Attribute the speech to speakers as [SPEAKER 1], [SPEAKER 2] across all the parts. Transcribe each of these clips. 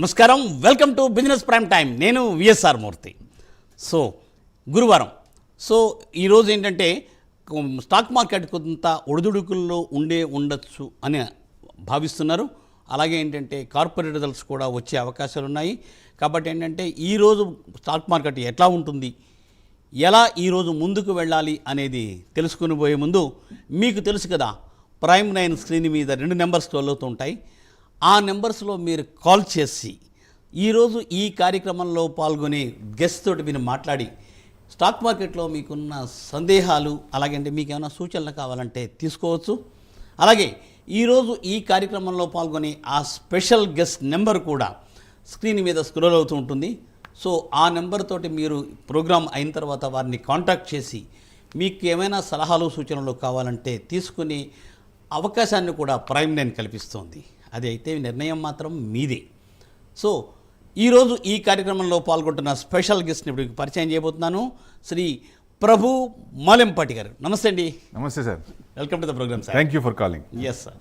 [SPEAKER 1] నమస్కారం. Welcome to business prime time నేను VSR Murthy so గురువారం. సో ఈరోజు ఏంటంటే స్టాక్ మార్కెట్ కొంత ఒడిదుడుకుల్లో ఉండే ఉండొచ్చు అని భావిస్తున్నారు. అలాగే ఏంటంటే కార్పొరేట్ రిజల్ట్స్ కూడా వచ్చే అవకాశాలు ఉన్నాయి. కాబట్టి ఏంటంటే ఈరోజు స్టాక్ మార్కెట్ ఎట్లా ఉంటుంది? ఎలా ఈరోజు ముందుకు వెళ్ళాలి అనేది తెలుసుకుని పోయే ముందు మీకు తెలుసు కదా ప్రైమ్ నైన్ స్క్రీన్ మీద రెండు నెంబర్స్ అవుతూ ఉంటాయి. ఆ నెంబర్స్లో మీరు కాల్ చేసి ఈరోజు ఈ కార్యక్రమంలో పాల్గొనే గెస్ట్ తోటి మీరు మాట్లాడి స్టాక్ మార్కెట్లో మీకున్న సందేహాలు అలాగే అంటే మీకు ఏమైనా సూచనలు కావాలంటే తీసుకోవచ్చు. అలాగే ఈరోజు ఈ కార్యక్రమంలో పాల్గొనే ఆ స్పెషల్ గెస్ట్ నెంబర్ కూడా స్క్రీన్ మీద స్క్రోల్ అవుతూ ఉంటుంది. సో ఆ నెంబర్ తోటి మీరు ప్రోగ్రామ్ అయిన తర్వాత వారిని కాంటాక్ట్ చేసి మీకు ఏమైనా సలహాలు సూచనలు కావాలంటే తీసుకునే అవకాశాన్ని కూడా ప్రైమ్ లైన్ కల్పిస్తోంది. అది అయితే నిర్ణయం మాత్రం మీదే. సో ఈరోజు ఈ కార్యక్రమంలో పాల్గొంటున్న స్పెషల్ గెస్ట్ని ఇప్పుడు పరిచయం చేయబోతున్నాను. శ్రీ ప్రభు మాలెంపాటి గారు. నమస్తే అండి.
[SPEAKER 2] నమస్తే sir.
[SPEAKER 1] Welcome to the programme sir
[SPEAKER 2] thank you for calling
[SPEAKER 1] yes sir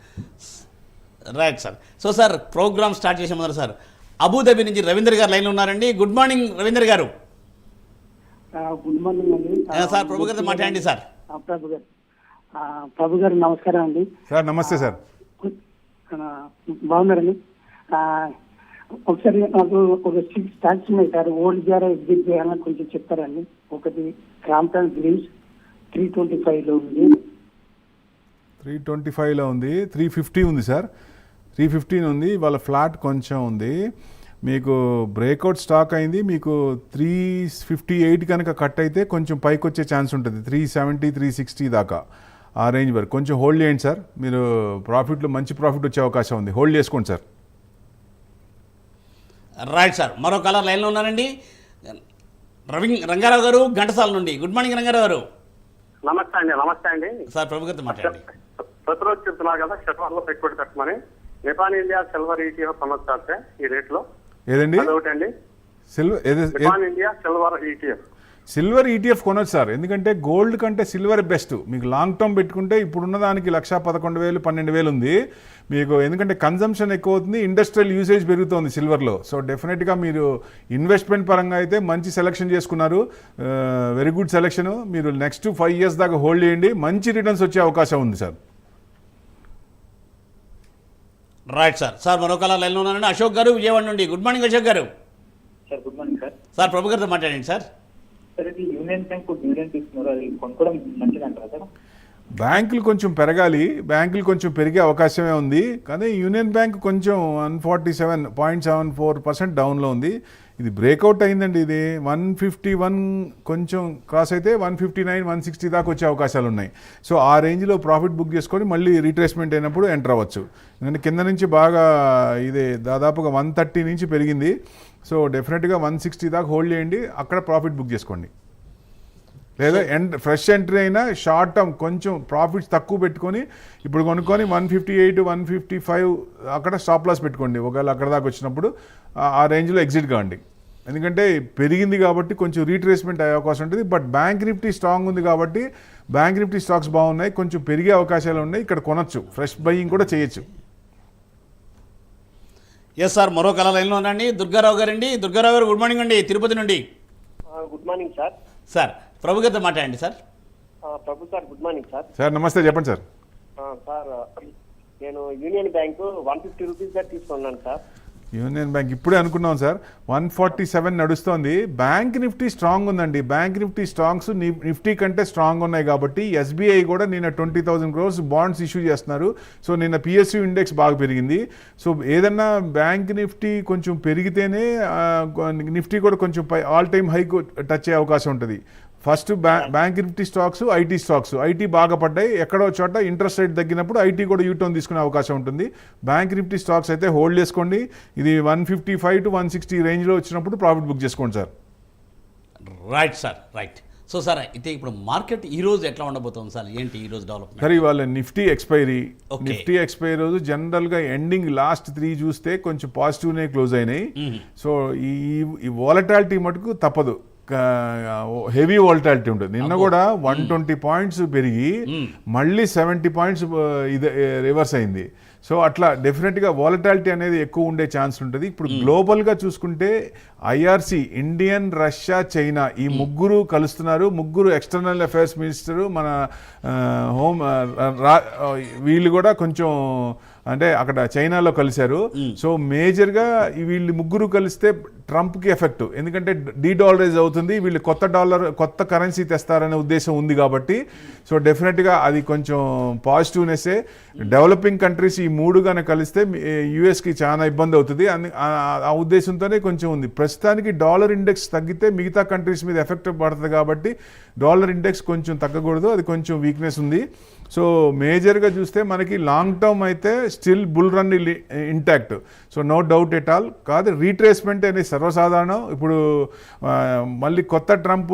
[SPEAKER 1] right sir so sir programme start చేసే ముందర సార్ అబుదాబి నుంచి రవీంద్ర గారు లైన్లో ఉన్నారండి. గుడ్ మార్నింగ్ రవీంద్ర గారు.
[SPEAKER 3] ఆ, గుడ్ మార్నింగ్ అండి.
[SPEAKER 1] సార్ ప్రభు గారితో మాట్లాడండి సార్
[SPEAKER 3] ప్రభు గారు. ప్రభు గారు నమస్కారం అండి.
[SPEAKER 2] సార్ నమస్తే సార్
[SPEAKER 3] బాగున్నారండి. ఒకసారి నాకు ఒక సిక్స్ ట్యాక్స్ ఉన్నాయి సార్ ఓల్డ్ జారా ఎగ్జిట్ చేయాలని కొంచెం చెప్తారండి. ఒకటి క్రాంప్టన్ గ్రీన్స్ త్రీ ట్వంటీ ఫైవ్లో ఉంది.
[SPEAKER 2] త్రీ ట్వంటీ ఫైవ్లో ఉంది. త్రీ ఫిఫ్టీ ఉంది సార్. త్రీ ఫిఫ్టీన్ ఉంది. వాళ్ళ ఫ్లాట్ కొంచెం ఉంది. మీకు బ్రేక్అవుట్ స్టాక్ అయింది. మీకు త్రీ ఫిఫ్టీ ఎయిట్ కనుక కట్ అయితే కొంచెం పైకి వచ్చే ఛాన్స్ ఉంటుంది. త్రీ సెవెంటీ త్రీ సిక్స్టీ దాకా. ఆ రేంజ్ వరకు. కొంచెం హోల్డ్ చేయండి సార్. మీరు ప్రాఫిట్లో మంచి ప్రాఫిట్ వచ్చే అవకాశం ఉంది. హోల్డ్ చేసుకోండి సార్.
[SPEAKER 1] రైట్ సార్ మరో కలర్ లైన్లో ఉన్నారండి. రవి రంగారావు గారు ఘంటసాల నుండి. గుడ్ మార్నింగ్ రంగారావు గారు.
[SPEAKER 4] నమస్తే అండి నమస్తే అండి.
[SPEAKER 1] సార్ ప్రభు గారితో మాట్లాడండి.
[SPEAKER 4] ప్రతిరోజు చెప్తున్నారు కదా షట్వర్లో పెట్టుబడి పెట్టమని నిపాన్ ఇండియా సిల్వర్ ఈటీఎఫ్ సమస్య ఈ రేట్లో.
[SPEAKER 2] ఏదండి?
[SPEAKER 4] అదొకటి అండి
[SPEAKER 2] silver
[SPEAKER 4] Nippon India silver ETF
[SPEAKER 2] silver ETF కొనొచ్చు సార్. ఎందుకంటే గోల్డ్ కంటే సిల్వర్ బెస్ట్. మీకు లాంగ్ టర్మ్ పెట్టుకుంటే ఇప్పుడున్న దానికి లక్ష పదకొండు వేలు పన్నెండు వేలు ఉంది. మీకు ఎందుకంటే కన్జంప్షన్ ఎక్కువ అవుతుంది ఇండస్ట్రియల్ యూసేజ్ పెరుగుతోంది సిల్వర్లో. సో డెఫినెట్గా మీరు ఇన్వెస్ట్మెంట్ పరంగా అయితే మంచి సెలెక్షన్ చేసుకున్నారు. వెరీ గుడ్ సెలెక్షన్ మీరు నెక్స్ట్ ఫైవ్ ఇయర్స్ దాకా హోల్డ్ చేయండి. మంచి రిటర్న్స్ వచ్చే అవకాశం ఉంది సార్.
[SPEAKER 1] రైట్ సార్ సార్ మరో కలర్ లైన్లో ఉన్నారండి అశోక్ గారు విజయవాడ నుండి. గుడ్ మార్నింగ్ అశోక్ గారు.
[SPEAKER 5] Sir good morning sir
[SPEAKER 1] sir Prabhu గారితో మాట్లాడండి సార్
[SPEAKER 5] సార్ ఇది యూనియన్ బ్యాంక్ డివిడెంట్ ఇస్తున్నారు అది కొనుక్కోవడం మంచిది అంటారా సార్?
[SPEAKER 2] బ్యాంకులు కొంచెం పెరగాలి బ్యాంకులు కొంచెం పెరిగే అవకాశమే ఉంది. కానీ యూనియన్ బ్యాంక్ కొంచెం one forty seven point seven four percent డౌన్లో ఉంది. ఇది బ్రేక్అవుట్ అయిందండి ఇది. వన్ ఫిఫ్టీ వన్ కొంచెం క్రాస్ అయితే one fifty nine one sixty దాకా వచ్చే అవకాశాలు ఉన్నాయి. సో ఆ రేంజ్లో ప్రాఫిట్ బుక్ చేసుకొని మళ్ళీ రీట్రేస్మెంట్ అయినప్పుడు ఎంటర్ అవ్వచ్చు. ఎందుకంటే కింద నుంచి బాగా ఇది దాదాపుగా వన్ థర్టీ నుంచి పెరిగింది. సో డెఫినెట్గా వన్ సిక్స్టీ దాకా హోల్డ్ చేయండి. అక్కడ ప్రాఫిట్ బుక్ చేసుకోండి. లేదా ఎండ్ ఫ్రెష్ ఎంట్రీ అయినా షార్ట్ టర్మ్ కొంచెం ప్రాఫిట్స్ తక్కువ పెట్టుకొని ఇప్పుడు కొనుక్కొని one fifty eight one fifty five అక్కడ స్టాప్ లాస్ పెట్టుకోండి. ఒకవేళ అక్కడ దాకా వచ్చినప్పుడు ఆ- రేంజ్లో ఎగ్జిట్ కావండి ఎందుకంటే పెరిగింది కాబట్టి కొంచెం రీట్రేస్మెంట్ అయ్యే అవకాశం ఉంటుంది. బట్ బ్యాంక్ నిఫ్టీ స్ట్రాంగ్ ఉంది కాబట్టి బ్యాంక్ నిఫ్టీ స్టాక్స్ బాగున్నాయి. కొంచెం పెరిగే అవకాశాలు ఉన్నాయి. ఇక్కడ కొనొచ్చు. ఫ్రెష్ బయింగ్ కూడా చేయొచ్చు.
[SPEAKER 1] ఎస్ సార్ మరో కలర్ లైన్లో ఉన్నారండి దుర్గారావు గారండి. దుర్గారావు గారు గుడ్ మార్నింగ్ అండి. తిరుపతి నుండి.
[SPEAKER 4] Good morning sir.
[SPEAKER 1] Sir Prabhu గారితో మాట్లాడండి sir.
[SPEAKER 4] Prabhu sir good morning sir.
[SPEAKER 2] Sir నమస్తే చెప్పండి సార్.
[SPEAKER 4] సార్ నేను union bank one fifty rupees దగ్గర తీసుకున్నాను సార్.
[SPEAKER 2] యూనియన్ బ్యాంక్ ఇప్పుడే అనుకున్నాం సార్. వన్ ఫార్టీ సెవెన్ నడుస్తోంది. బ్యాంక్ నిఫ్టీ స్ట్రాంగ్ ఉందండి. బ్యాంక్ నిఫ్టీ స్ట్రాంగ్స్ నిఫ్టీ కంటే స్ట్రాంగ్ ఉన్నాయి కాబట్టి ఎస్బీఐ కూడా నిన్న twenty thousand crores bonds issue చేస్తున్నారు. సో నిన్న పిఎస్యూ ఇండెక్స్ బాగా పెరిగింది. సో ఏదన్నా బ్యాంక్ నిఫ్టీ కొంచెం పెరిగితేనే నిఫ్టీ కూడా కొంచెం పై ఆల్ టైమ్ హైక్ టచ్ అయ్యే అవకాశం ఉంటుంది. ఫస్ట్ బ్యా bank nifty stocks IT stocks. IT బాగా పడ్డాయి. ఎక్కడో చోట ఇంట్రెస్ట్ రేట్ తగ్గినప్పుడు ఐటీ కూడా యూటర్న్ తీసుకునే అవకాశం ఉంటుంది. బ్యాంక్ నిఫ్టీ స్టాక్స్ అయితే హోల్డ్ చేసుకోండి. ఇది one fifty five to one sixty రేంజ్లో వచ్చినప్పుడు ప్రాఫిట్ బుక్ చేసుకోండి sir.
[SPEAKER 1] Right sir. Right. So sir అయితే ఇప్పుడు మార్కెట్ ఈ రోజు ఎట్లా ఉండబోతుంది సార్? ఏంటి ఈ రోజు డెవలప్మెంట్?
[SPEAKER 2] సరే ఇవాళ నిఫ్టీ ఎక్స్పైరీ. నిఫ్టీ ఎక్స్పైరీ రోజు జనరల్గా ఎండింగ్ లాస్ట్ త్రీ చూస్తే కొంచెం పాజిటివ్నే క్లోజ్ అయినాయి. సో ఈ ఈ వాలటాలిటీ మటుకు తప్పదు. హెవీ వాలటాలిటీ ఉంటుంది. నిన్న కూడా వన్ ట్వంటీ పాయింట్స్ పెరిగి మళ్ళీ సెవెంటీ పాయింట్స్ ఇది రివర్స్ అయింది. సో అట్లా డెఫినెట్గా వాలటాలిటీ అనేది ఎక్కువ ఉండే ఛాన్స్ ఉంటుంది. ఇప్పుడు గ్లోబల్గా చూసుకుంటే ఐఆర్సి ఇండియన్ రష్యా చైనా ఈ ముగ్గురు కలుస్తున్నారు. ముగ్గురు ఎక్స్టర్నల్ అఫైర్స్ మినిస్టరు మన హోమ్ వీళ్ళు కూడా కొంచెం అంటే అక్కడ చైనాలో కలిశారు. సో మేజర్గా వీళ్ళు ముగ్గురు కలిస్తే ట్రంప్కి ఎఫెక్ట్. ఎందుకంటే డీ డాలరైజ్ అవుతుంది వీళ్ళు కొత్త డాలర్ కొత్త కరెన్సీ తెస్తారనే ఉద్దేశం ఉంది కాబట్టి. సో డెఫినెట్గా అది కొంచెం పాజిటివ్నెస్సే డెవలపింగ్ కంట్రీస్ ఈ మూడు కనుక కలిస్తే యూఎస్కి చాలా ఇబ్బంది అవుతుంది. ఆ ఉద్దేశంతోనే కొంచెం ఉంది. ప్రస్తుతానికి డాలర్ ఇండెక్స్ తగ్గితే మిగతా కంట్రీస్ మీద ఎఫెక్ట్ పడుతుంది కాబట్టి డాలర్ ఇండెక్స్ కొంచెం తగ్గకూడదు. అది కొంచెం వీక్నెస్ ఉంది. సో మేజర్గా చూస్తే మనకి లాంగ్ టర్మ్ అయితే still bull run intact. So no doubt at all. కాదు రీట్రేస్మెంట్ అనేది సర్వసాధారణం. ఇప్పుడు మళ్ళీ కొత్త ట్రంప్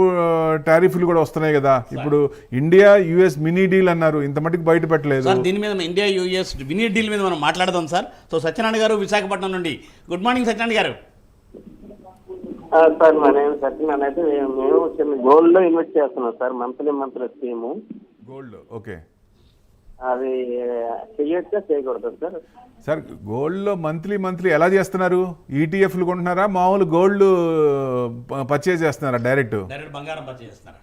[SPEAKER 2] టారిఫ్లు కూడా వస్తున్నాయి కదా. ఇప్పుడు ఇండియా యుఎస్ మినీ డీల్ అన్నారు. ఇంత మటుకు బయట పెట్టలేదు.
[SPEAKER 1] సార్ దీని మీద మన ఇండియా యూఎస్ వినీ డీల్ మీద మనం మాట్లాడదాం సార్. సో సత్యనారాయణ గారు విశాఖపట్నం నుండి. గుడ్ మార్నింగ్ సత్యనారాయణ గారు.
[SPEAKER 6] సార్ మా నేమ్ సత్యనారాయణ అయితే మేము గోల్డ్లో ఇన్వెస్ట్ చేస్తున్నాం sir. Monthly monthly scheme.
[SPEAKER 2] Gold okay.
[SPEAKER 6] అది చెయ్యొచ్చా? చేయకూడదు సార్?
[SPEAKER 2] సార్ గోల్డ్లో మంత్లీ మంత్లీ ఎలా చేస్తున్నారు? ఈటీఎఫ్లు కొంటున్నారా? మామూలు గోల్డ్ పర్చేజ్ చేస్తున్నారా డైరెక్ట్?
[SPEAKER 1] డైరెక్ట్ బంగారం పర్చేజ్ చేస్తున్నారా?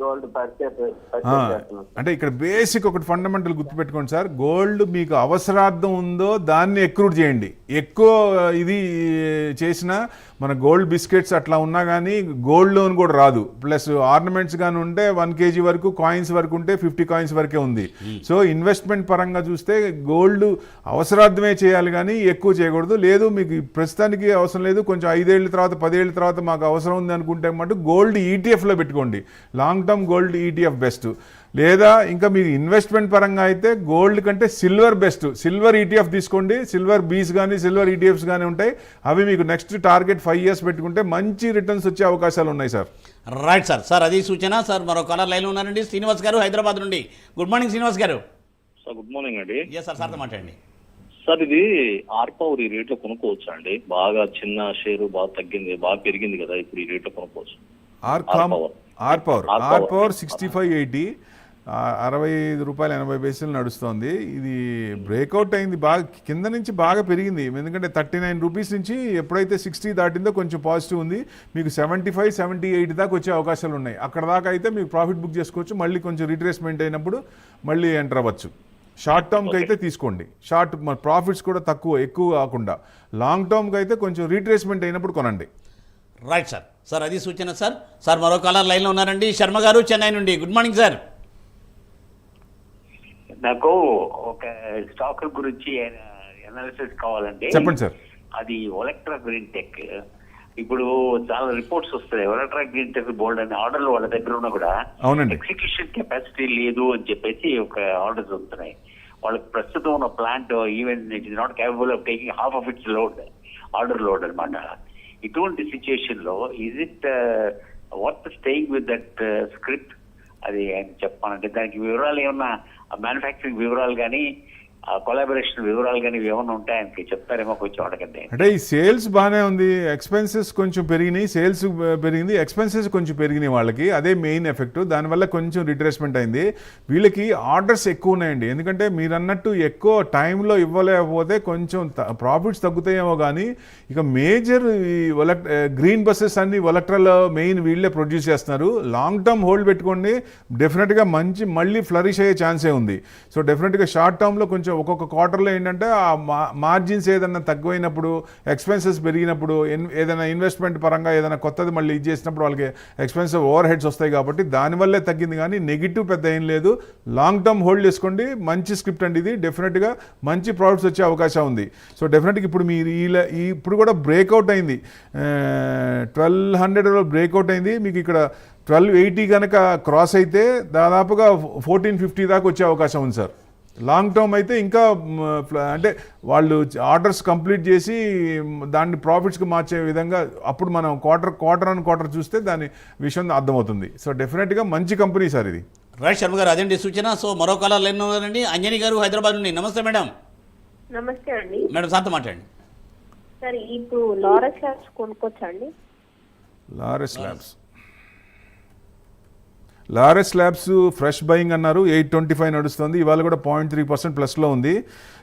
[SPEAKER 6] గోల్డ్ పర్చేస్
[SPEAKER 2] ఆ,
[SPEAKER 6] పర్చేస్ చేస్తున్నాం.
[SPEAKER 2] అంటే ఇక్కడ బేసిక్ ఒకటి ఫండమెంటల్ గుర్తుపెట్టుకోండి సార్. గోల్డ్ మీకు అవసరార్థం ఉందో దాన్ని ఎక్రూట్ చేయండి. ఎక్కువ ఇది చేసినా మన గోల్డ్ బిస్కెట్స్ అట్లా ఉన్నా కానీ గోల్డ్ లోన్ కూడా రాదు. ప్లస్ ఆర్నమెంట్స్ కానీ ఉంటే వన్ కేజీ వరకు కాయిన్స్ వరకు ఉంటే ఫిఫ్టీ కాయిన్స్ వరకే ఉంది. సో ఇన్వెస్ట్మెంట్ పరంగా చూస్తే గోల్డ్ అవసరార్థమే చేయాలి కానీ ఎక్కువ చేయకూడదు. లేదు మీకు ప్రస్తుతానికి అవసరం లేదు. కొంచెం ఐదేళ్ళ తర్వాత పదేళ్ళ తర్వాత మాకు అవసరం ఉంది అనుకుంటే మటు గోల్డ్ ఈటీఎఫ్లో పెట్టుకోండి. Long term gold ETF best. లేదా ఇంకా మీకు ఇన్వెస్ట్మెంట్ పరంగా అయితే గోల్డ్ కంటే సిల్వర్ బెస్ట్ సిల్వర్ ఈటీఎఫ్ తీసుకోండి. సిల్వర్ బీస్ కానీ సిల్వర్ ఈటీఎఫ్స్ కానీ ఉంటాయి. అవి మీకు నెక్స్ట్ టార్గెట్ ఫైవ్ ఇయర్స్ పెట్టుకుంటే మంచి రిటర్న్స్ వచ్చే అవకాశాలు ఉన్నాయి సార్
[SPEAKER 1] రైట్ సార్ సార్ అది సూచన. సార్ మరో కాలర్ లైన్లో ఉన్నారండి. శ్రీనివాస్ గారు హైదరాబాద్ నుండి. గుడ్ మార్నింగ్ శ్రీనివాస్ గారు.
[SPEAKER 7] సార్ గుడ్ మార్నింగ్ అండి.
[SPEAKER 1] ఎస్ సార్ సార్తో మాట్లాడండి.
[SPEAKER 7] సార్ ఇది ఆర్పవర్ ఈ రేట్లో కొనుక్కోవచ్చా అండి? బాగా చిన్న షేరు బాగా తగ్గింది బాగా పెరిగింది కదా ఇప్పుడు ఈ రేట్లో కొనుక్కోవచ్చు.
[SPEAKER 2] R power R. Power sixty five eighty అరవై ఐదు రూపాయలు ఎనభై పైసలు నడుస్తోంది. ఇది బ్రేక్అవుట్ అయింది బాగా కింద నుంచి బాగా పెరిగింది. ఎందుకంటే థర్టీ నైన్ రూపీస్ నుంచి ఎప్పుడైతే సిక్స్టీ దాటిందో కొంచెం పాజిటివ్ ఉంది. మీకు సెవెంటీ ఫైవ్ సెవెంటీ ఎయిట్ దాకా వచ్చే అవకాశాలు ఉన్నాయి. అక్కడ దాకా అయితే మీకు ప్రాఫిట్ బుక్ చేసుకోవచ్చు. మళ్ళీ కొంచెం రిట్రేస్మెంట్ అయినప్పుడు మళ్ళీ ఎంటర్ అవ్వచ్చు. షార్ట్ టర్మ్కి అయితే తీసుకోండి. షార్ట్ ప్రాఫిట్స్ కూడా తక్కువ ఎక్కువ కాకుండా. లాంగ్ టర్మ్కి అయితే కొంచెం రీట్రేస్మెంట్ అయినప్పుడు కొనండి.
[SPEAKER 1] Right sir. సార్ అది సూచన సార్. సార్ మరో కాలర్ లైన్లో ఉన్నారండి. శర్మ గారు చెన్నై నుండి. Good morning sir.
[SPEAKER 8] నాకు ఒక స్టాక్ గురించి అనాలిసిస్ కావాలంటే
[SPEAKER 2] చెప్పండి సార్
[SPEAKER 8] అది ఒలెక్ట్రా గ్రీన్ టెక్ ఇప్పుడు చాలా రిపోర్ట్స్ వస్తాయి ఒలెక్ట్రా గ్రీన్ టెక్ బోల్డ్ అనే ఆర్డర్లు వాళ్ళ దగ్గర ఉన్నా కూడా. ఎగ్జిక్యూషన్ కెపాసిటీ లేదు అని చెప్పేసి ఒక ఆర్డర్స్ వస్తున్నాయి. వాళ్ళకి ప్రస్తుతం ఉన్న plant even it is not capable of taking half of its load order load అన్నమాట. ఇటువంటి సిచ్యుయేషన్లో is it worth staying with that script అది ఆయన చెప్పానంటే దానికి వివరాలు ఏమన్నా మ్యానుఫ్యాక్చరింగ్ వివరాలు కానీ కొలాబరేషన్ వివరాలు కానీ ఏమైనా ఉంటాయని చెప్తారేమో కొంచెం అడగండి.
[SPEAKER 2] అంటే ఈ సేల్స్ బాగానే ఉంది. ఎక్స్పెన్సెస్ కొంచెం పెరిగినాయి. సేల్స్ పెరిగింది. ఎక్స్పెన్సెస్ కొంచెం పెరిగినాయి వాళ్ళకి. అదే మెయిన్ ఎఫెక్ట్ దానివల్ల కొంచెం రిట్రేస్మెంట్ అయింది. వీళ్ళకి ఆర్డర్స్ ఎక్కువ ఉన్నాయండి. ఎందుకంటే మీరు అన్నట్టు ఎక్కువ టైంలో ఇవ్వలేకపోతే కొంచెం ప్రాఫిట్స్ తగ్గుతాయేమో కానీ ఇక మేజర్ ఈ ఒలక్ గ్రీన్ బస్సెస్ అన్ని ఒలక్ట్రల్ మెయిన్ వీళ్ళే ప్రొడ్యూస్ చేస్తున్నారు. లాంగ్ టర్మ్ హోల్డ్ పెట్టుకోండి. డెఫినెట్గా మంచి మళ్ళీ ఫ్లరిష్ అయ్యే ఛాన్సే ఉంది. సో డెఫినెట్గా షార్ట్ టర్మ్లో కొంచెం ఒక్కొక్క క్వార్టర్లో ఏంటంటే ఆ మార్జిన్స్ ఏదైనా తక్కువైనప్పుడు ఎక్స్పెన్సెస్ పెరిగినప్పుడు ఇన్- ఏదైనా ఇన్వెస్ట్మెంట్ పరంగా ఏదైనా కొత్తది మళ్ళీ ఇది చేసినప్పుడు వాళ్ళకి ఎక్స్పెన్సివ్ ఓవర్ హెడ్స్ వస్తాయి కాబట్టి దానివల్లే తగ్గింది కానీ నెగిటివ్ పెద్ద ఏం లేదు. లాంగ్ టర్మ్ హోల్డ్ చేసుకోండి. మంచి స్క్రిప్ట్ అండి ఇది. డెఫినెట్గా మంచి ప్రాఫిట్స్ వచ్చే అవకాశం ఉంది. సో డెఫినెట్గా ఇప్పుడు మీరు ఈ ఈ ఇప్పుడు కూడా బ్రేక్అవుట్ అయింది. ట్వెల్వ్ హండ్రెడ్లో బ్రేక్అవుట్ అయింది. మీకు ఇక్కడ ట్వెల్వ్ ఎయిటీ కనుక క్రాస్ అయితే దాదాపుగా ఫోర్టీన్ ఫిఫ్టీ దాకా వచ్చే అవకాశం ఉంది సార్ లాంగ్ టర్మ్ అయితే ఇంకా అంటే వాళ్ళు ఆర్డర్స్ కంప్లీట్ చేసి దాన్ని ప్రాఫిట్స్కి మార్చే విధంగా అప్పుడు మనం క్వార్టర్ క్వార్టర్ ఆన్ క్వార్టర్ చూస్తే దాని విషయం అర్థమవుతుంది. సో డెఫినెట్గా మంచి కంపెనీ సార్ ఇది.
[SPEAKER 1] రైట్ శర్మ గారు అదేంటి సూచన? సో మరో కాలర్ లైన్లో ఉన్నారండి అంజని గారు హైదరాబాద్ నుండి. నమస్తే మేడం.
[SPEAKER 9] నమస్తే అండి.
[SPEAKER 1] మేడం సార్తో మాట్లాడండి.
[SPEAKER 9] సార్ ఇప్పుడు లారస్ ల్యాబ్స్ కొనుక్కోవచ్చా అండి?
[SPEAKER 2] Laurus labs. Laurus labs fresh buying అన్నారు. ఎయిట్ ట్వంటీ ఫైవ్ నడుస్తుంది. ఇవాళ కూడా పాయింట్ త్రీ పర్సెంట్ ప్లస్లో ఉంది.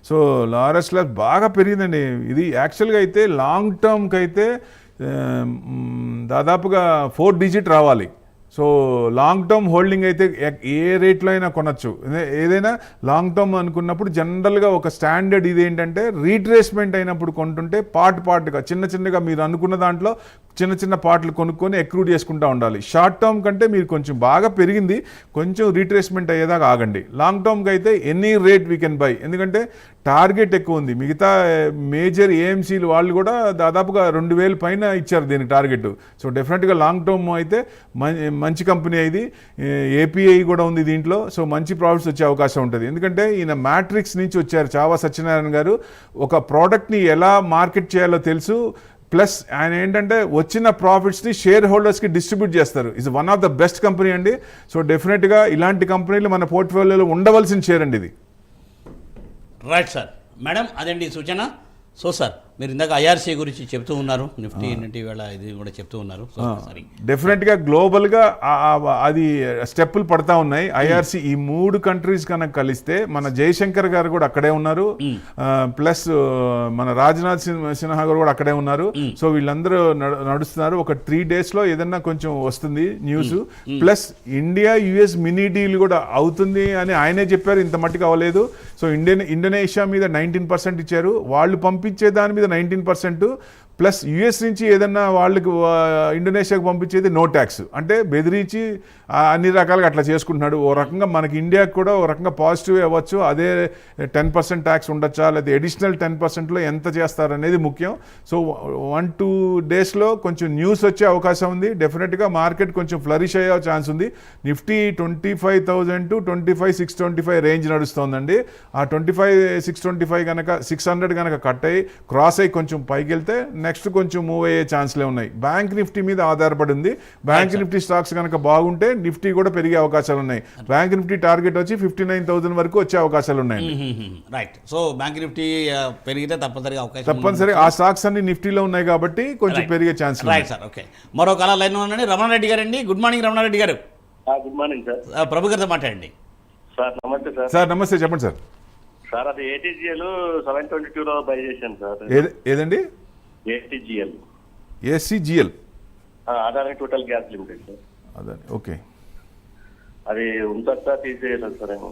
[SPEAKER 2] సో లారెస్ ల్యాబ్స్ బాగా పెరిగిందండి. ఇది యాక్చువల్గా అయితే లాంగ్ టర్మ్కి అయితే దాదాపుగా ఫోర్ డిజిట్ రావాలి. సో లాంగ్ టర్మ్ హోల్డింగ్ అయితే ఏ రేట్లో అయినా కొనచ్చు. ఏదైనా లాంగ్ టర్మ్ అనుకున్నప్పుడు జనరల్గా ఒక స్టాండర్డ్ ఇది ఏంటంటే రీట్రేస్మెంట్ అయినప్పుడు కొంటుంటే పార్ట్ పార్ట్గా చిన్న చిన్నగా మీరు అనుకున్న దాంట్లో చిన్న చిన్న పాటలు కొనుక్కొని ఎక్రూడ్ చేసుకుంటూ ఉండాలి. షార్ట్ టర్మ్ కంటే మీరు కొంచెం బాగా పెరిగింది కొంచెం రీట్రేస్మెంట్ అయ్యేదాకా ఆగండి. లాంగ్ టర్మ్కి అయితే any rate we can buy ఎందుకంటే టార్గెట్ ఎక్కువ ఉంది. మిగతా eh, మేజర్ ఏఎంసీలు వాళ్ళు కూడా దాదాపుగా రెండు వేలు పైన ఇచ్చారు దీనికి టార్గెట్ సో డెఫినెట్గా లాంగ్ టర్మ్ అయితే eh, మంచి కంపెనీ ఇది ఏపీఐ కూడా ఉంది దీంట్లో. సో మంచి ప్రాఫిట్స్ వచ్చే అవకాశం ఉంటుంది. ఎందుకంటే ఈయన మ్యాట్రిక్స్ నుంచి వచ్చారు చావా సత్యనారాయణ గారు. ఒక ప్రోడక్ట్ని ఎలా మార్కెట్ చేయాలో తెలుసు. ప్లస్ ఆయన ఏంటంటే వచ్చిన ప్రాఫిట్స్ని షేర్ హోల్డర్స్కి డిస్ట్రిబ్యూట్ చేస్తారు. Is one of the best company అండి. సో డెఫినెట్గా ఇలాంటి కంపెనీలు మన పోర్ట్ఫోలియోలో ఉండవలసిన షేర్ అండి ఇది.
[SPEAKER 1] రైట్ సార్ మేడం అదండి సూచన. సో సార్ మీరు ఇందాక ఐఆర్సీ గురించి చెప్తూ ఉన్నారు. నిఫ్టీ నిఫ్టీ వేళ ఇది కూడా చెప్తూ ఉన్నారు.
[SPEAKER 2] డెఫినెట్గా గ్లోబల్గా ఆ- ఆ- అది స్టెప్పులు పడతా ఉన్నాయి. ఐఆర్సి ఈ మూడు కంట్రీస్ కనుక కలిస్తే మన జయశంకర్ గారు కూడా అక్కడే ఉన్నారు. ప్లస్ మన రాజ్నాథ్ సిన్- సిన్హా గారు కూడా అక్కడే ఉన్నారు. సో వీళ్ళందరూ నడు- నడుస్తున్నారు. ఒక త్రీ డేస్లో ఏదన్నా కొంచెం వస్తుంది news plus India US mini deal కూడా అవుతుంది అని ఆయనే చెప్పారు. ఇంత మట్టుకు అవ్వలేదు. సో ఇండియన్ ఇండోనేషియా మీద నైన్టీన్ పర్సెంట్ ఇచ్చారు. వాళ్ళు పంపించే దాని మీద నైన్టీన్ పర్సెంట్ ప్లస్ యుఎస్ నుంచి ఏదన్నా వాళ్ళకి ఇండోనేషియాకు ఇండోనేషియాకి పంపించేది నో ట్యాక్స్. అంటే బెదిరించి అన్ని రకాలుగా అట్లా చేసుకుంటున్నాడు. ఓ రకంగా మనకి ఇండియాకి కూడా ఓ రకంగా పాజిటివ్ అవ్వచ్చు. అదే టెన్ పర్సెంట్ ట్యాక్స్ ఉండొచ్చా? లేదా అడిషనల్ టెన్ పర్సెంట్లో ఎంత చేస్తారనేది ముఖ్యం. సో వన్ టూ డేస్లో కొంచెం న్యూస్ వచ్చే అవకాశం ఉంది. డెఫినెట్గా మార్కెట్ కొంచెం ఫ్లరిష్ అయ్యే ఛాన్స్ ఉంది. Nifty twenty five thousand to twenty five six twenty five range నడుస్తోందండి. ఆ twenty five six twenty five కనుక సిక్స్ హండ్రెడ్ కనుక కట్ అయ్యి క్రాస్ అయ్యి కొంచెం పైకి వెళ్తే నెక్స్ట్ కొంచెం మూవ్ అయ్యే ఛాన్స్లే ఉన్నాయి. బ్యాంక్ నిఫ్టీ మీద ఆధారపడి ఉంది బ్యాంక్ నిఫ్టీ స్టాక్స్ కనుక బాగుంటే నిఫ్టీ కూడా పెరిగే అవకాశాలు ఉన్నాయి. బ్యాంక్ నిఫ్టీ టార్గెట్ వచ్చి ఫిఫ్టీ నైన్ థౌసండ్ వరకు వచ్చే అవకాశాలు ఉన్నాయండి.
[SPEAKER 1] రైట్ సో బ్యాంక్ నిఫ్టీ పెరిగితే తప్పనిసరిగా అవకాశం
[SPEAKER 2] తప్పనిసరి ఆ స్టాక్స్ అన్ని నిఫ్టీలో ఉన్నాయి కాబట్టి కొంచెం పెరిగే ఛాన్స్
[SPEAKER 1] రైట్ సార్ ఓకే మరో కళ లైన్ ఉండండి. రమణారెడ్డి గారు అండి గుడ్ మార్నింగ్ రమణారెడ్డి గారు.
[SPEAKER 7] గుడ్ మార్నింగ్ సార్
[SPEAKER 1] ప్రభు గారితో మాట్లాడండి.
[SPEAKER 7] సార్ నమస్తే సార్
[SPEAKER 2] సార్ నమస్తే. చెప్పండి సార్
[SPEAKER 7] సార్ అది ఏటీజీఎల్ సెవెన్ ట్వంటీ టూలో బై చేశాను సార్
[SPEAKER 2] ఏది ఏదండి?
[SPEAKER 7] ATGL
[SPEAKER 2] SCGL
[SPEAKER 7] Adani total gas limited sir
[SPEAKER 2] అదే ఓకే
[SPEAKER 7] అది ఉంటుందా తీసేయాలి సార్ ఏమో?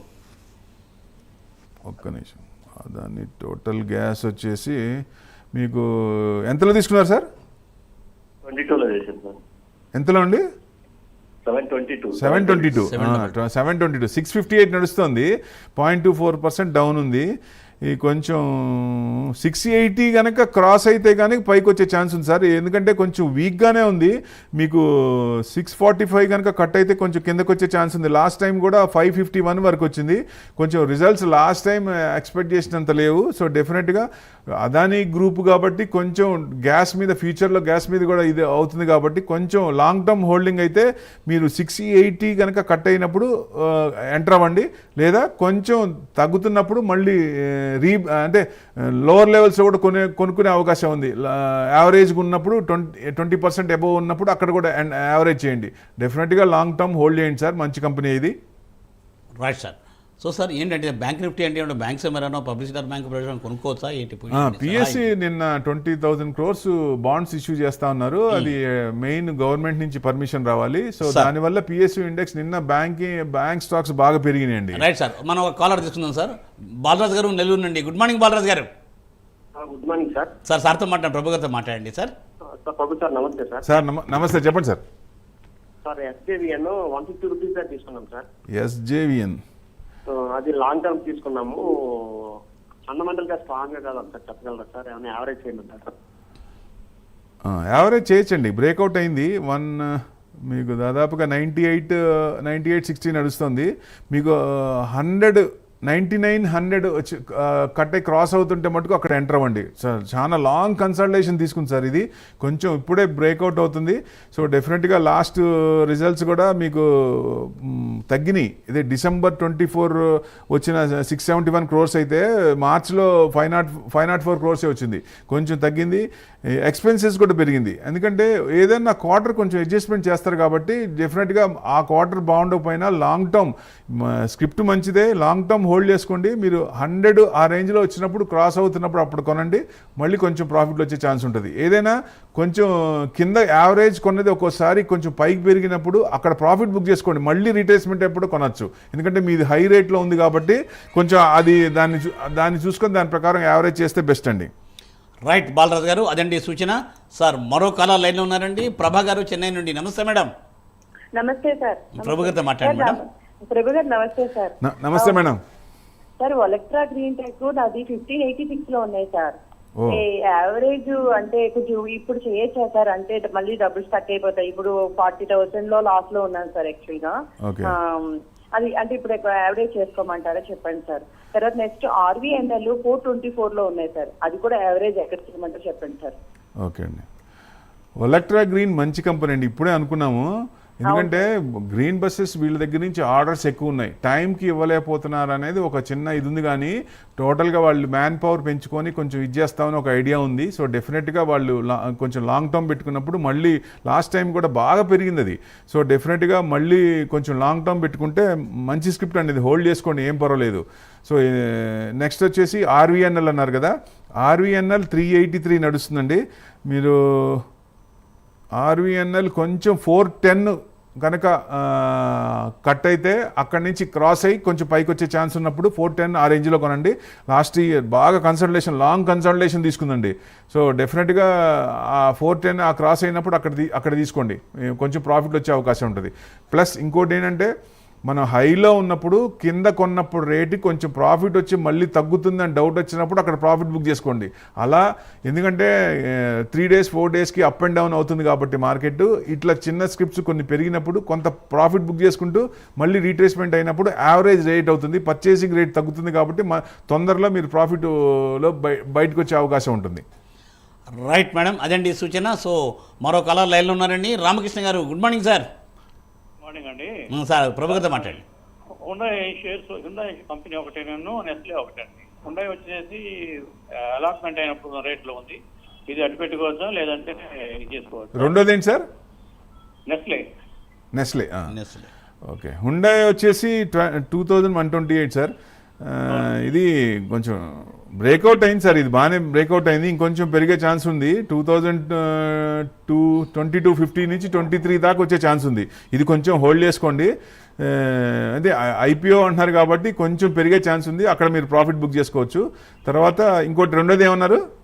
[SPEAKER 2] ఒక్క నిమిషం. దాన్ని టోటల్ గ్యాస్ వచ్చేసి మీకు ఎంతలో తీసుకున్నారు సార్
[SPEAKER 7] ట్వంటీ టూలో చేశాను సార్
[SPEAKER 2] ఎంతలో అండి?
[SPEAKER 7] Seven twenty two.
[SPEAKER 2] Seven twenty two. Seven twenty two. Six fifty eight నడుస్తుంది. Point two four percent down ఉంది. ఈ కొంచెం సిక్స్ ఎయిటీ కనుక క్రాస్ అయితే కానీ పైకి వచ్చే ఛాన్స్ ఉంది సార్. ఎందుకంటే కొంచెం వీక్గానే ఉంది. మీకు సిక్స్ ఫార్టీ ఫైవ్ కనుక కట్ అయితే కొంచెం కిందకు వచ్చే ఛాన్స్ ఉంది. లాస్ట్ టైం కూడా ఫైవ్ ఫిఫ్టీ వన్ వరకు వచ్చింది. కొంచెం రిజల్ట్స్ లాస్ట్ టైం ఎక్స్పెక్ట్ చేసినంత లేవు. సో డెఫినెట్గా అదానీ గ్రూప్ కాబట్టి కొంచెం గ్యాస్ మీద ఫ్యూచర్లో గ్యాస్ మీద కూడా ఇది అవుతుంది కాబట్టి కొంచెం లాంగ్ టర్మ్ హోల్డింగ్ అయితే మీరు సిక్స్ ఎయిటీ కనుక కట్ అయినప్పుడు uh, ఎంటర్ అవ్వండి. లేదా కొంచెం తగ్గుతున్నప్పుడు మళ్ళీ రీ అంటే లోవర్ లెవెల్స్లో కూడా కొనే కొనుక్కునే అవకాశం ఉంది. యావరేజ్గా ఉన్నప్పుడు ట్వంటీ ట్వంటీ పర్సెంట్ అబోవ్ ఉన్నప్పుడు అక్కడ కూడా యావరేజ్ చేయండి. డెఫినెట్గా లాంగ్ టర్మ్ హోల్డ్ చేయండి సార్. మంచి కంపెనీ ఇది.
[SPEAKER 1] రైట్ సార్ సో సార్ ఏంటంటే బ్యాంక్ నిఫ్టీ అంటే బ్యాంక్స్ ఏమైనా పబ్లిసిటీ బ్యాంక్ ప్రొడక్షన్ కొనుక్కోవచ్చా? ఏంటి
[SPEAKER 2] పిఎస్సి నిన్న twenty thousand crores bonds issue చేస్తా ఉన్నారు. అది మెయిన్ గవర్నమెంట్ నుంచి పర్మిషన్ రావాలి. సో. దానివల్ల పిఎస్సి ఇండెక్స్ నిన్న బ్యాంకింగ్ బ్యాంక్ స్టాక్స్ బాగా పెరిగినాయండి.
[SPEAKER 1] రైట్ సార్ మనం ఒక కాలర్ తీసుకుందాం సార్ బాలరాజ్ గారు నెల్లూరు నుండి. గుడ్ మార్నింగ్ బాలరాజ్ గారు.
[SPEAKER 4] గుడ్ మార్నింగ్ సార్
[SPEAKER 1] సార్ సార్తో మాట్లాడండి ప్రభు గారితో మాట్లాడండి సార్
[SPEAKER 4] సార్ ప్రభు సార్ నమస్తే సార్
[SPEAKER 2] సార్ నమ- నమస్తే. చెప్పండి sir
[SPEAKER 4] sir SJVN one fifty rupees తీసుకున్నాం సార్
[SPEAKER 2] ఎస్జేవిఎన్
[SPEAKER 4] అది లాంగ్ టర్మ్ తీసుకున్నాము. ఫండమెంటల్గా స్ట్రాంగ్ కాదు సార్ చెప్పగలరా సార్? ఏమైనా యావరేజ్ చేయమంటారా
[SPEAKER 2] యావరేజ్ చేయొచ్చండి. బ్రేక్అవుట్ అయింది. వన్ మీకు దాదాపుగా ninety eight ninety eight sixty నడుస్తుంది. మీకు హండ్రెడ్ నైంటీ నైన్ హండ్రెడ్ వచ్చి క్రాస్ అవుతుంటే మటుకు అక్కడ ఎంటర్ అవ్వండి. సార్ చాలా లాంగ్ కన్సల్టేషన్ తీసుకుంది సార్ ఇది. కొంచెం ఇప్పుడే బ్రేక్అవుట్ అవుతుంది. సో డెఫినెట్గా లాస్ట్ రిజల్ట్స్ కూడా మీకు తగ్గినాయి. ఇదే డిసెంబర్ ట్వంటీ ఫోర్ వచ్చిన సిక్స్ సెవెంటీ వన్ క్రోర్స్ అయితే మార్చ్లో five nought five nought four క్రోర్సే వచ్చింది. కొంచెం తగ్గింది. ఎక్స్పెన్సెస్ కూడా పెరిగింది. ఎందుకంటే ఏదైనా క్వార్టర్ కొంచెం అడ్జస్ట్మెంట్ చేస్తారు కాబట్టి డెఫినెట్గా ఆ క్వార్టర్ బాగుండకపోయినా లాంగ్ టర్మ్ స్క్రిప్ట్ మంచిదే. లాంగ్ టర్మ్ హోల్డ్ చేసుకోండి. మీరు హండ్రెడ్ ఆ రేంజ్లో వచ్చినప్పుడు క్రాస్ అవుతున్నప్పుడు అప్పుడు కొనండి. మళ్ళీ కొంచెం ప్రాఫిట్ వచ్చే ఛాన్స్ ఉంటుంది. ఏదైనా కొంచెం కింద యావరేజ్ కొన్నది ఒక్కోసారి కొంచెం పైకి పెరిగినప్పుడు అక్కడ ప్రాఫిట్ బుక్ చేసుకోండి. మళ్ళీ రీట్రేస్మెంట్ ఎప్పుడు కొనొచ్చు. ఎందుకంటే మీది హై రేట్లో ఉంది కాబట్టి కొంచెం అది దాన్ని చూ- దాన్ని చూసుకొని దాని ప్రకారం యావరేజ్ చేస్తే బెస్ట్ అండి.
[SPEAKER 1] రైట్ బాలరాజు గారు అదండి సూచన. సార్ మరో కాలర్ లైన్లో ఉన్నారండి. ప్రభా గారు చెన్నై నుండి. నమస్తే మేడం.
[SPEAKER 9] నమస్తే సార్.
[SPEAKER 1] ప్రభు గారితో మాట్లాడండి మేడం.
[SPEAKER 9] ప్రభు గారు నమస్తే సార్.
[SPEAKER 2] నమస్తే madam.
[SPEAKER 9] Sir Olectra green tech నాది ఫిఫ్టీన్ ఎయిటీ సిక్స్లో ఉన్నాయి సార్. యావరేజ్ అంటే కొంచెం ఇప్పుడు చేయొచ్చా సార్? అంటే మళ్ళీ డబ్బులు స్టక్ అయిపోతాయి. ఇప్పుడు ఫార్టీ థౌసండ్లో లాస్లో ఉన్నాను సార్ యాక్చువల్గా అది అంటే ఇప్పుడు యావరేజ్ చేసుకోమంటారా చెప్పండి సార్. తర్వాత నెక్స్ట్ ఆర్వీఎన్ఎల్ ఫోర్ ట్వంటీ ఫోర్లో ఉన్నాయి సార్. అది కూడా యావరేజ్ ఎక్కడ చేయమంటారు చెప్పండి సార్.
[SPEAKER 2] ఓకే అండి. ఒలెక్ట్రా గ్రీన్ మంచి కంపెనీ అండి. ఇప్పుడే అనుకున్నాము. ఎందుకంటే గ్రీన్ బస్సెస్ వీళ్ళ దగ్గర నుంచి ఆర్డర్స్ ఎక్కువ ఉన్నాయి టైంకి ఇవ్వలేకపోతున్నారు అనేది ఒక చిన్న ఇది ఉంది కానీ టోటల్గా వాళ్ళు మ్యాన్ పవర్ పెంచుకొని కొంచెం ఇది చేస్తామని ఒక ఐడియా ఉంది. సో డెఫినెట్గా వాళ్ళు లా- కొంచెం లాంగ్ టర్మ్ పెట్టుకున్నప్పుడు మళ్ళీ లాస్ట్ టైం కూడా బాగా పెరిగింది అది. సో డెఫినెట్గా మళ్ళీ కొంచెం లాంగ్ టర్మ్ పెట్టుకుంటే మంచి స్క్రిప్ట్ అనేది హోల్డ్ చేసుకోండి ఏం పర్వాలేదు. సో నెక్స్ట్ వచ్చేసి ఆర్వీఎన్ఎల్ అన్నారు కదా. ఆర్వీఎన్ఎల్ త్రీ ఎయిటీ త్రీ నడుస్తుందండి. మీరు ఆర్వీఎన్ఎల్ కొంచెం ఫోర్ టెన్ కనుక కట్ అయితే అక్కడి నుంచి క్రాస్ అయ్యి కొంచెం పైకి వచ్చే ఛాన్స్ ఉన్నప్పుడు ఫోర్ టెన్ ఆ రేంజ్లో కొనండి. లాస్ట్ ఇయర్ బాగా కన్సల్టేషన్ లాంగ్ కన్సల్టేషన్ తీసుకుందండి. సో డెఫినెట్గా ఆ ఫోర్ టెన్ ఆ క్రాస్ అయినప్పుడు అక్కడ అక్కడ తీసుకోండి. కొంచెం ప్రాఫిట్ వచ్చే అవకాశం ఉంటుంది. ప్లస్ ఇంకోటి ఏంటంటే మనం హైలో ఉన్నప్పుడు కింద కొన్నప్పుడు రేటు కొంచెం ప్రాఫిట్ వచ్చి మళ్ళీ తగ్గుతుందని డౌట్ వచ్చినప్పుడు అక్కడ ప్రాఫిట్ బుక్ చేసుకోండి. అలా ఎందుకంటే త్రీ డేస్ ఫోర్ డేస్కి అప్ అండ్ డౌన్ అవుతుంది కాబట్టి మార్కెట్ ఇట్లా చిన్న స్క్రిప్ట్స్ కొన్ని పెరిగినప్పుడు కొంత ప్రాఫిట్ బుక్ చేసుకుంటూ మళ్ళీ రీట్రేస్మెంట్ అయినప్పుడు యావరేజ్ రేట్ అవుతుంది. పర్చేసింగ్ రేట్ తగ్గుతుంది కాబట్టి మ- తొందరలో మీరు ప్రాఫిట్లో బయటకు వచ్చే అవకాశం ఉంటుంది.
[SPEAKER 1] రైట్ మేడం అదండి సూచన. సో మరో కలర్ లైన్లో ఉన్నారండి. రామకృష్ణ గారు గుడ్ మార్నింగ్ సార్
[SPEAKER 10] మార్నింగ్ అండి
[SPEAKER 1] సార్ ప్రభు గారితో మాట్లాడండి.
[SPEAKER 10] హుండాయ్ షేర్స్ హుండాయ్ కంపెనీ ఒకటి నేను నెస్లే ఒకటండి హుండాయ్ వచ్చేసి అలాట్మెంట్ అయినప్పుడు రేట్లో ఉంది. ఇది అటు పెట్టుకోవచ్చా లేదంటే ఇది చేసుకోవచ్చా?
[SPEAKER 2] రెండోది ఏంటి sir?
[SPEAKER 10] Nestle
[SPEAKER 2] Nestle
[SPEAKER 1] Nestle.
[SPEAKER 2] Okay. Hyundai వచ్చేసి two thousand one twenty eight sir. ఇది కొంచెం బ్రేక్అవుట్ అయింది సార్ ఇది బాగానే బ్రేక్అవుట్ అయింది. ఇంకొంచెం పెరిగే ఛాన్స్ ఉంది. Two thousand two twenty two fifty నుంచి ట్వంటీ త్రీ దాకా వచ్చే ఛాన్స్ ఉంది. ఇది కొంచెం హోల్డ్ చేసుకోండి. అదే ఐపీఓ అంటున్నారు కాబట్టి కొంచెం పెరిగే ఛాన్స్ ఉంది. అక్కడ మీరు ప్రాఫిట్ బుక్ చేసుకోవచ్చు. తర్వాత ఇంకోటి రెండోది ఏమన్నారు?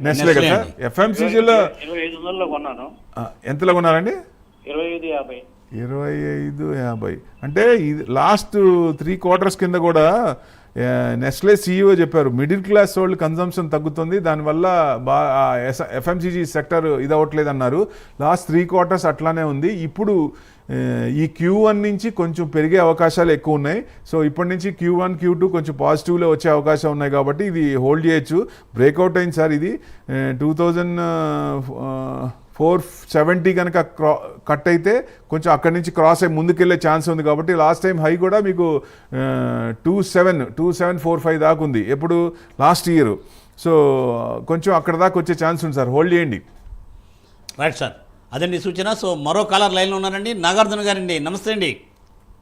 [SPEAKER 10] నెస్లే.
[SPEAKER 2] కదా. ఎఫ్ఎంసీజీలో ఎంతలో కొన్నారండి?
[SPEAKER 10] ఇరవై ఐదు యాభై.
[SPEAKER 2] ఇరవై ఐదు యాభై. అంటే ఇది లాస్ట్ త్రీ క్వార్టర్స్ కింద కూడా నెస్లే సీఈఓ చెప్పారు. మిడిల్ క్లాస్ వాళ్ళు కన్జంప్షన్ తగ్గుతుంది. దానివల్ల బా ఎఫ్ఎంసీజీ సెక్టర్ ఇది అవ్వట్లేదు అన్నారు లాస్ట్ త్రీ క్వార్టర్స్ అట్లానే ఉంది. ఇప్పుడు ఈ క్యూ వన్ నుంచి కొంచెం పెరిగే అవకాశాలు ఎక్కువ ఉన్నాయి. సో ఇప్పటి నుంచి క్యూ వన్ క్యూ టూ కొంచెం పాజిటివ్లో వచ్చే అవకాశం ఉన్నాయి కాబట్టి ఇది హోల్డ్ చేయొచ్చు. బ్రేక్అవుట్ అయింది సార్ ఇది. టూ థౌజండ్ ఫోర్ సెవెంటీ కనుక క్రా కట్ అయితే కొంచెం అక్కడి నుంచి క్రాస్ అయ్యి ముందుకెళ్ళే ఛాన్స్ ఉంది కాబట్టి లాస్ట్ టైం హై కూడా మీకు two seven two seven four five దాకా ఉంది. ఎప్పుడు? Last year. సో కొంచెం అక్కడ దాకా వచ్చే ఛాన్స్ ఉంది సార్. హోల్డ్ చేయండి.
[SPEAKER 1] రైట్ సార్ అదండి సూచన. సో మరో కాలర్ లైన్లో ఉన్నారండి. నాగార్జున గారండి. నమస్తే అండి.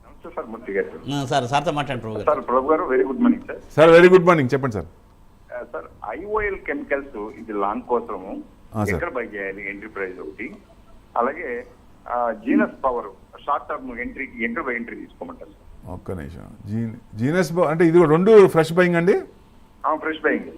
[SPEAKER 11] నమస్తే సార్ మూర్తి గారు.
[SPEAKER 1] ఆ, సార్ సార్తో మాట్లాడండి ప్రభు గారు.
[SPEAKER 11] సార్ ప్రభు గారు very good morning sir
[SPEAKER 2] sir very good morning చెప్పండి సార్.
[SPEAKER 11] సార్ ఐఓఎల్ కెమికల్స్ ఇది లాంగ్ కోసము. ఎక్కడ బై చేయాలి? ఎంట్రీ ప్రైస్ ఒకటి. అలాగే జీనస్ పవర్ షార్ట్ టర్మ్ ఎంట్రీకి ఎక్కడ బై ఎంట్రీ తీసుకోమంటారు
[SPEAKER 2] ఒక్క నిమిషం. జీనస్ బా అంటే ఇది రెండు ఫ్రెష్ బయింగ్ అండి?
[SPEAKER 11] Fresh buying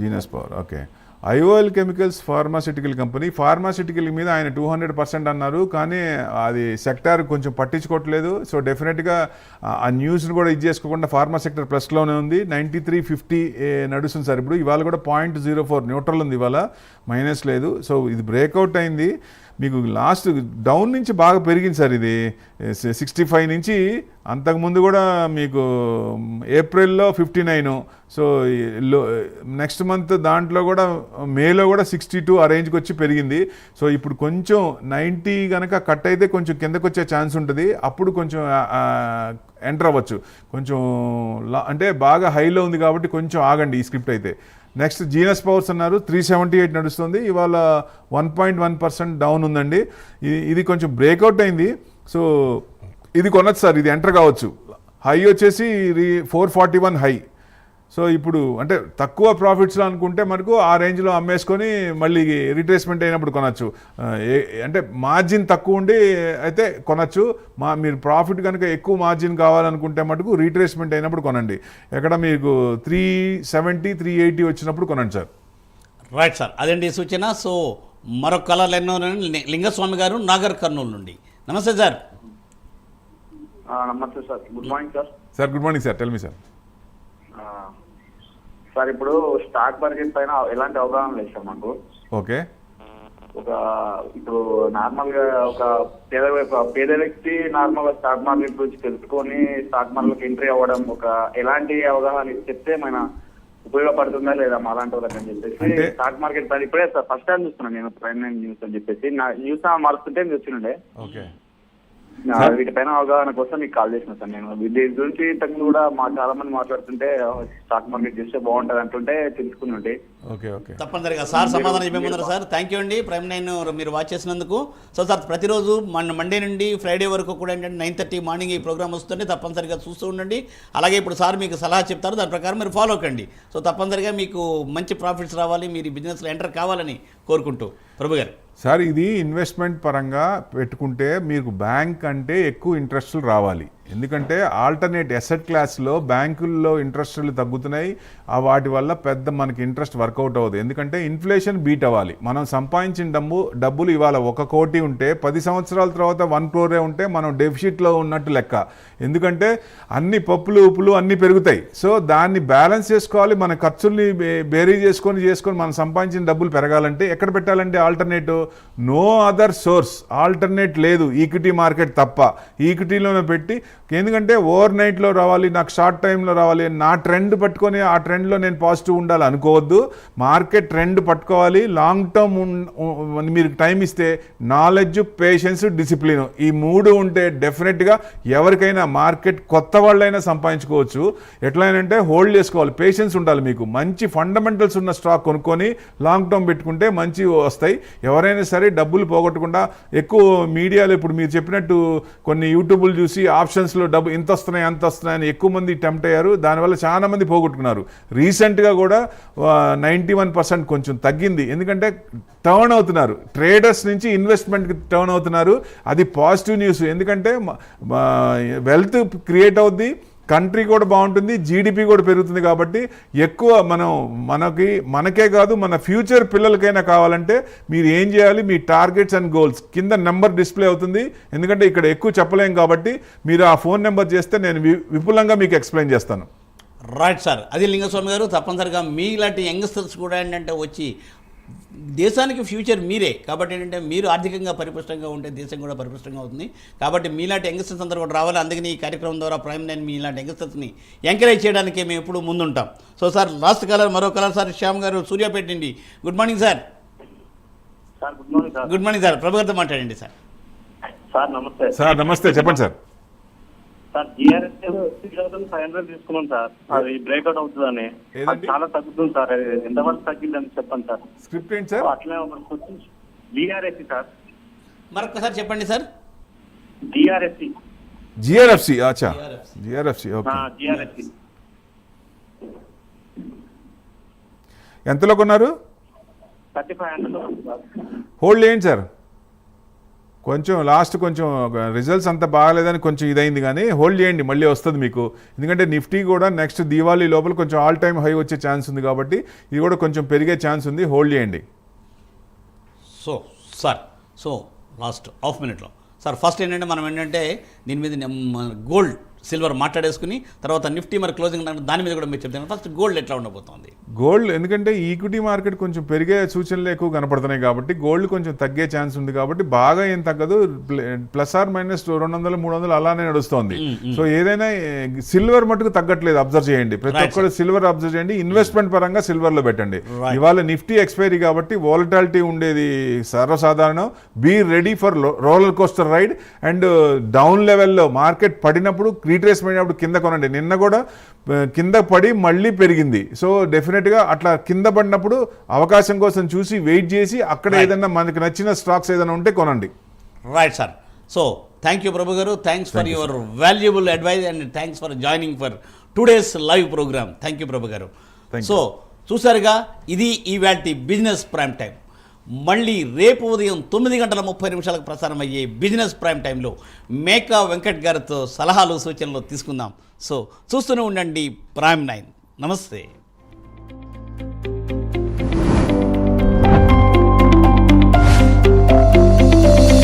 [SPEAKER 2] Genus power okay IOL chemicals pharmaceutical company pharmaceutical మీద ఆయన టూ హండ్రెడ్ పర్సెంట్ అన్నారు. కానీ అది సెక్టార్ కొంచెం పట్టించుకోవట్లేదు. సో డెఫినెట్గా ఆ న్యూస్ని కూడా ఇది చేసుకోకుండా ఫార్మా సెక్టర్ ప్లస్లోనే ఉంది. నైంటీ త్రీ ఫిఫ్టీ నడుస్తుంది సార్. ఇప్పుడు ఇవాళ కూడా పాయింట్ జీరో ఫోర్ న్యూట్రల్ ఉంది ఇవాళ. మైనస్ లేదు. సో ఇది బ్రేక్అవుట్ అయింది. మీకు లాస్ట్ డౌన్ నుంచి బాగా పెరిగింది సార్ ఇది. సిక్స్టీ ఫైవ్ నుంచి అంతకుముందు కూడా మీకు ఏప్రిల్లో fifty nine so next month దాంట్లో కూడా మేలో కూడా సిక్స్టీ టూ ఆ రేంజ్కి వచ్చి పెరిగింది. సో ఇప్పుడు కొంచెం నైంటీ కనుక కట్ అయితే కొంచెం కిందకు వచ్చే ఛాన్స్ ఉంటుంది. అప్పుడు కొంచెం ఎంటర్ అవ్వచ్చు. కొంచెం లా- అంటే బాగా హైలో ఉంది కాబట్టి కొంచెం ఆగండి ఈ స్క్రిప్ట్ అయితే. నెక్స్ట్ జీనస్ పవర్స్ అన్నారు త్రీ సెవెంటీ ఎయిట్ నడుస్తుంది. ఇవాళ one point one percent down ఉందండి. ఇది కొంచెం బ్రేక్అవుట్ అయింది. సో ఇది కొనొచ్చు సార్ ఇది ఎంటర్ కావచ్చు. హై వచ్చేసి four forty one high so ఇప్పుడు అంటే తక్కువ ప్రాఫిట్స్లో అనుకుంటే మనకు ఆ రేంజ్లో అమ్మేసుకొని మళ్ళీ రిట్రేస్మెంట్ అయినప్పుడు కొనచ్చు. అంటే మార్జిన్ తక్కువ ఉండి అయితే కొనచ్చు. మా మీరు ప్రాఫిట్ కనుక ఎక్కువ మార్జిన్ కావాలనుకుంటే మటుకు రీట్రేస్మెంట్ అయినప్పుడు కొనండి. ఎక్కడ మీకు త్రీ సెవెంటీ త్రీ ఎయిటీ వచ్చినప్పుడు కొనండి సార్.
[SPEAKER 1] రైట్ సార్ అదండి సూచన? సో మరొక కళలు ఎన్నో. లింగస్వామి గారు నాగర్ కర్నూలు నుండి. నమస్తే సార్
[SPEAKER 4] నమస్తే sir good morning sir
[SPEAKER 2] sir good morning sir tell me sir
[SPEAKER 4] sir ఇప్పుడు స్టాక్ మార్కెట్ పైన ఎలాంటి అవగాహన లేదు సార్ మాకు.
[SPEAKER 2] ఓకే.
[SPEAKER 4] ఒక ఇప్పుడు నార్మల్గా ఒక పేద పేద వ్యక్తి నార్మల్గా స్టాక్ మార్కెట్ గురించి తెలుసుకొని స్టాక్ మార్కెట్ ఎంట్రీ అవ్వడం ఒక ఎలాంటి అవగాహన చెప్తే మన ఉపయోగపడుతుందా లేదా మా అలాంటి వాళ్ళకి అని చెప్పేసి స్టాక్ మార్కెట్ పైన ఇప్పుడే సార్ ఫస్ట్ టైం చూస్తున్నాను నేను ప్రైమ్ న్యూస్ అని చెప్పేసి. నా న్యూస్ మారుస్తుంటే చూస్తుండే.
[SPEAKER 2] ఓకే.
[SPEAKER 4] వీటిపైన అవగాహన కోసం మీకు కాల్ చేసిన సార్ నేను. దీని గురించి ఇంతకు కూడా మా చాలా మంది మాట్లాడుతుంటే స్టాక్ మార్కెట్ చేస్తే బాగుంటది అంటుంటే తెలుసుకుని
[SPEAKER 2] ఓకే ఓకే.
[SPEAKER 1] తప్పనిసరిగా సార్ సమాధానం చెప్పేముందరు సార్? థ్యాంక్ యూ అండి. ప్రైమ్ నైన్ మీరు వాచ్ చేసినందుకు. సో సార్ ప్రతిరోజు మన మండే నుండి ఫ్రైడే వరకు కూడా ఏంటంటే నైన్ థర్టీ మార్నింగ్ ఈ ప్రోగ్రామ్ వస్తుంది తప్పనిసరిగా చూస్తూ ఉండండి. అలాగే ఇప్పుడు సార్ మీకు సలహా చెప్తారు. దాని ప్రకారం మీరు ఫాలో కండి. సో తప్పనిసరిగా మీకు మంచి ప్రాఫిట్స్ రావాలి. మీరు ఈ బిజినెస్లో ఎంటర్ కావాలని కోరుకుంటూ. ప్రభు గారు.
[SPEAKER 2] సార్ ఇది ఇన్వెస్ట్మెంట్ పరంగా పెట్టుకుంటే మీకు బ్యాంక్ అంటే ఎక్కువ ఇంట్రెస్ట్లు రావాలి. ఎందుకంటే ఆల్టర్నేట్ ఎసెట్ క్లాస్లో బ్యాంకుల్లో ఇంట్రెస్టులు తగ్గుతున్నాయి. ఆ వాటి వల్ల పెద్ద మనకి ఇంట్రెస్ట్ వర్కౌట్ అవ్వదు. ఎందుకంటే ఇన్ఫ్లేషన్ బీట్ అవ్వాలి. మనం సంపాదించిన డబ్బు డబ్బులు ఇవాళ ఒక కోటి ఉంటే పది సంవత్సరాల తర్వాత వన్ క్రోరే ఉంటే మనం డెఫిషిట్లో ఉన్నట్టు లెక్క. ఎందుకంటే అన్ని పప్పులు ఉప్పులు అన్నీ పెరుగుతాయి. సో దాన్ని బ్యాలెన్స్ చేసుకోవాలి. మన ఖర్చుల్ని బేరీ చేసుకొని చేసుకొని మనం సంపాదించిన డబ్బులు పెరగాలంటే ఎక్కడ పెట్టాలంటే alternative no other source alternate లేదు. ఈక్విటీ మార్కెట్ తప్ప. ఈక్విటీలోనే పెట్టి ఎందుకంటే ఓవర్ నైట్లో రావాలి నాకు షార్ట్ టైంలో రావాలి నా ట్రెండ్ పట్టుకొని ఆ ట్రెండ్లో నేను పాజిటివ్ ఉండాలి అనుకోవద్దు. మార్కెట్ ట్రెండ్ పట్టుకోవాలి. లాంగ్ టర్మ్ మీరు టైం ఇస్తే నాలెడ్జ్ పేషెన్స్ డిసిప్లిన్ ఈ మూడు ఉంటే డెఫినెట్గా ఎవరికైనా మార్కెట్ కొత్త వాళ్ళైనా సంపాదించుకోవచ్చు. ఎట్లయినంటే హోల్డ్ చేసుకోవాలి. పేషెన్స్ ఉండాలి మీకు. మంచి ఫండమెంటల్స్ ఉన్న స్టాక్ కొనుక్కొని లాంగ్ టర్మ్ పెట్టుకుంటే మంచి వస్తాయి. ఎవరైనా సరే డబ్బులు పోగొట్టకుండా ఎక్కువ మీడియాలో ఇప్పుడు మీరు చెప్పినట్టు కొన్ని యూట్యూబ్లు చూసి ఆప్షన్స్ ఆప్షన్స్లో డబ్బు ఇంత వస్తున్నాయి అంత వస్తున్నాయని ఎక్కువ మంది టెంప్ట్ అయ్యారు. దానివల్ల చాలా మంది పోగొట్టుకున్నారు. రీసెంట్గా కూడా నైంటీ వన్ పర్సెంట్ కొంచెం తగ్గింది. ఎందుకంటే టర్న్ అవుతున్నారు. ట్రేడర్స్ నుంచి ఇన్వెస్ట్మెంట్కి టర్న్ అవుతున్నారు. అది పాజిటివ్ న్యూస్. ఎందుకంటే వెల్త్ క్రియేట్ అవుద్ది. కంట్రీ కూడా బాగుంటుంది జీడిపి కూడా పెరుగుతుంది కాబట్టి ఎక్కువ మనం మనకి మనకే కాదు మన ఫ్యూచర్ పిల్లలకైనా కావాలంటే మీరు ఏం చేయాలి మీ టార్గెట్స్ అండ్ గోల్స్ కింద నెంబర్ డిస్ప్లే అవుతుంది. ఎందుకంటే ఇక్కడ ఎక్కువ చెప్పలేం కాబట్టి మీరు ఆ ఫోన్ నెంబర్ చేస్తే నేను వి- విపులంగా మీకు ఎక్స్ప్లెయిన్ చేస్తాను.
[SPEAKER 1] Right sir. అది లింగస్వామి గారు తప్పనిసరిగా మీలాంటి యంగ్స్టర్స్ కూడా ఏంటంటే వచ్చి దేశానికి ఫ్యూచర్ మీరే. కాబట్టి ఏంటంటే మీరు ఆర్థికంగా పరిపుష్టంగా ఉంటే దేశం కూడా పరిపుష్టంగా అవుతుంది. కాబట్టి మీలాంటి యంగ్స్టర్స్ అందరూ కూడా రావాలి. అందుకని ఈ కార్యక్రమం ద్వారా ప్రైమ్ నైన్ మీలాంటి యంగ్స్టర్స్ని ఎంకరేజ్ చేయడానికి మేము ఎప్పుడు ముందుంటాం. సో సార్ లాస్ట్ కలర్ మరో కలర్ సార్ శ్యామ్ గారు సూర్యాపేట నుండి. Good morning sir
[SPEAKER 4] sir good morning sir
[SPEAKER 1] good morning sir Prabhu గారితో మాట్లాడండి సార్
[SPEAKER 4] సార్ నమస్తే.
[SPEAKER 2] సార్ నమస్తే. చెప్పండి sir
[SPEAKER 4] sir GRS five hundred తీసుకున్నాం సార్. అది బ్రేక్అవుట్ అవుతుందని. చాలా తగ్గుతుంది సార్. ఎంతవరకు తగ్గిందని చెప్పండి సార్.
[SPEAKER 2] స్క్రిప్ట్ ఏంటి సార్?
[SPEAKER 4] అట్లనే మనకు జిఆర్ఎస్సి సార్.
[SPEAKER 1] మరొకసారి చెప్పండి సార్.
[SPEAKER 4] జిఆర్ఎస్సి
[SPEAKER 2] జిఆర్ఎఫ్సి అచ్చా. జిఆర్ఎఫ్సి ఓకే.
[SPEAKER 4] జిఆర్ఎస్సి
[SPEAKER 2] ఎంతలో కొన్నారు
[SPEAKER 4] thirty five hundred sir.
[SPEAKER 2] Hold చేయండి సార్. కొంచెం లాస్ట్ కొంచెం రిజల్ట్స్ అంత బాగాలేదని కొంచెం ఇదైంది కానీ హోల్డ్ చేయండి మళ్ళీ వస్తుంది మీకు. ఎందుకంటే నిఫ్టీ కూడా నెక్స్ట్ దీవాళీ లోపల కొంచెం ఆల్ టైమ్ హై వచ్చే ఛాన్స్ ఉంది కాబట్టి ఇది కూడా కొంచెం పెరిగే ఛాన్స్ ఉంది హోల్డ్ చేయండి.
[SPEAKER 1] So sir so last half మినిట్లో సార్ ఫస్ట్ ఏంటంటే మనం ఏంటంటే దీని మీద గోల్డ్ సిల్వర్ మాట్లాడేసుకుని తర్వాత నిఫ్టీ మరి క్లోజింగ్ దాని మీద కూడా మీరు చెప్తాను. ఫస్ట్ గోల్డ్ ఎట్లా ఉండబోతోంది?
[SPEAKER 2] గోల్డ్ ఎందుకంటే ఈక్విటీ మార్కెట్ కొంచెం పెరిగే సూచనలు ఎక్కువ కనపడుతున్నాయి కాబట్టి గోల్డ్ కొంచెం తగ్గే ఛాన్స్ ఉంది కాబట్టి బాగా ఏం తగ్గదు. ప్ల- ప్లస్ ఆర్ మైనస్ రెండు వందలు మూడు వందలు అలానే నడుస్తోంది. సో ఏదైనా సిల్వర్ మటుకు తగ్గట్లేదు. అబ్జర్వ్ చేయండి. ప్రతి ఒక్కరు సిల్వర్ అబ్జర్వ్ చేయండి. ఇన్వెస్ట్మెంట్ పరంగా సిల్వర్లో పెట్టండి. ఇవాళ నిఫ్టీ ఎక్స్పైరీ కాబట్టి వాలటాలిటీ ఉండేది సర్వసాధారణం. Be ready for roller coaster ride and down లెవెల్లో మార్కెట్ పడినప్పుడు రీట్రేస్మెంట్ అయినప్పుడు కింద కొనండి. నిన్న కూడా కింద పడి మళ్ళీ పెరిగింది. సో డెఫినెట్గా అట్లా కింద పడినప్పుడు అవకాశం కోసం చూసి వెయిట్ చేసి అక్కడ. ఏదైనా మనకి నచ్చిన స్టాక్స్ ఏదైనా ఉంటే కొనండి.
[SPEAKER 1] Right sir so thank you Prabhu garu. Thanks for your valuable advice and thanks for joining for today's live programme thank you Prabhu garu. So చూసారుగా ఇది ఈవాల్టి బిజినెస్ ప్రైమ్ టైం మళ్ళీ రేపు ఉదయం తొమ్మిది గంటల ముప్పై నిమిషాలకు ప్రసారం అయ్యే బిజినెస్ ప్రైమ్ టైంలో మేకా వెంకట్ గారితో సలహాలు సూచనలు తీసుకుందాం. సో చూస్తూనే ఉండండి ప్రైమ్ నైన్. నమస్తే.